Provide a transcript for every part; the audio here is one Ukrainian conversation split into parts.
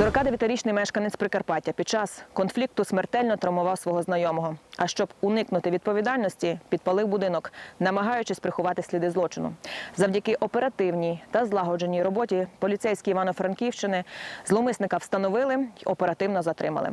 49-річний мешканець Прикарпаття під час конфлікту смертельно травмував свого знайомого. А щоб уникнути відповідальності, підпалив будинок, намагаючись приховати сліди злочину. Завдяки оперативній та злагодженій роботі поліцейські Івано-Франківщини зловмисника встановили й оперативно затримали.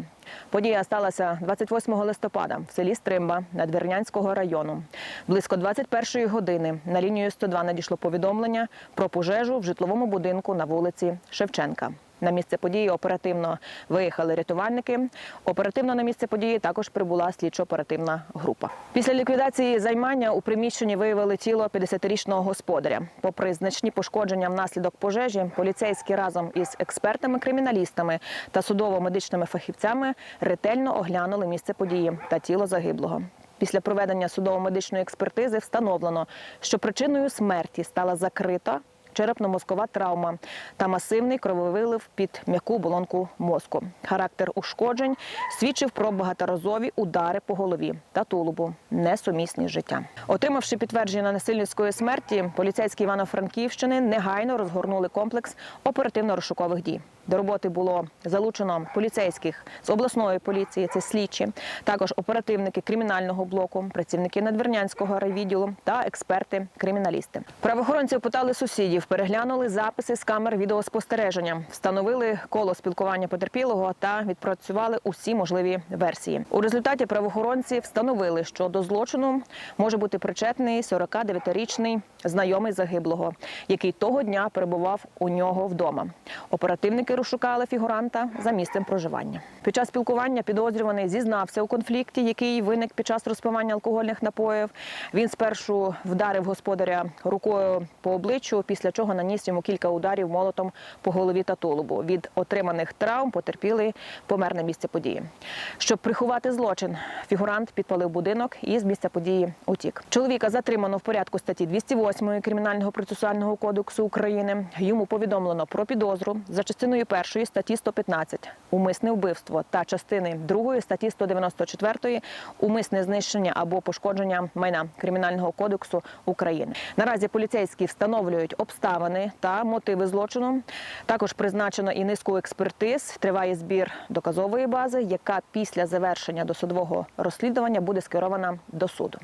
Подія сталася 28 листопада в селі Стримба Надвірнянського району. Близько 21-ї години на лінію 102 надійшло повідомлення про пожежу в житловому будинку на вулиці Шевченка. На місце події оперативно виїхали рятувальники. Оперативно на місце події також прибула слідчо-оперативна група. Після ліквідації займання у приміщенні виявили тіло 50-річного господаря. Попри значні пошкодження внаслідок пожежі, поліцейські разом із експертами-криміналістами та судово-медичними фахівцями ретельно оглянули місце події та тіло загиблого. Після проведення судово-медичної експертизи встановлено, що причиною смерті стала закрита черепно-мозкова травма та масивний крововилив під м'яку болонку мозку. Характер ушкоджень свідчив про багаторазові удари по голові та тулубу, несумісні з життям. Отримавши підтвердження насильницької смерті, поліцейські Івано-Франківщини негайно розгорнули комплекс оперативно-розшукових дій. До роботи було залучено поліцейських з обласної поліції, це слідчі, також оперативники кримінального блоку, працівники надвірнянського райвідділу та експерти-криміналісти. Правоохоронці опитали сусідів, переглянули записи з камер відеоспостереження, встановили коло спілкування потерпілого та відпрацювали усі можливі версії. У результаті правоохоронці встановили, що до злочину може бути причетний 49-річний знайомий загиблого, який того дня перебував у нього вдома. Оперативники розшукали фігуранта за місцем проживання. Під час спілкування підозрюваний зізнався у конфлікті, який виник під час розпивання алкогольних напоїв. Він спершу вдарив господаря рукою по обличчю, після чого наніс йому кілька ударів молотом по голові та тулубу. Від отриманих травм потерпілий помер на місці події. Щоб приховати злочин, фігурант підпалив будинок і з місця події утік. Чоловіка затримано в порядку статті 208 Кримінального процесуального кодексу України. Йому повідомлено про підозру за частиною першої статті 115 умисне вбивство та частини другої статті 194 умисне знищення або пошкодження майна Кримінального кодексу України. Наразі поліцейські встановлюють обставини та мотиви злочину. Також призначено і низку експертиз. Триває збір доказової бази, яка після завершення досудового розслідування буде скерована до суду.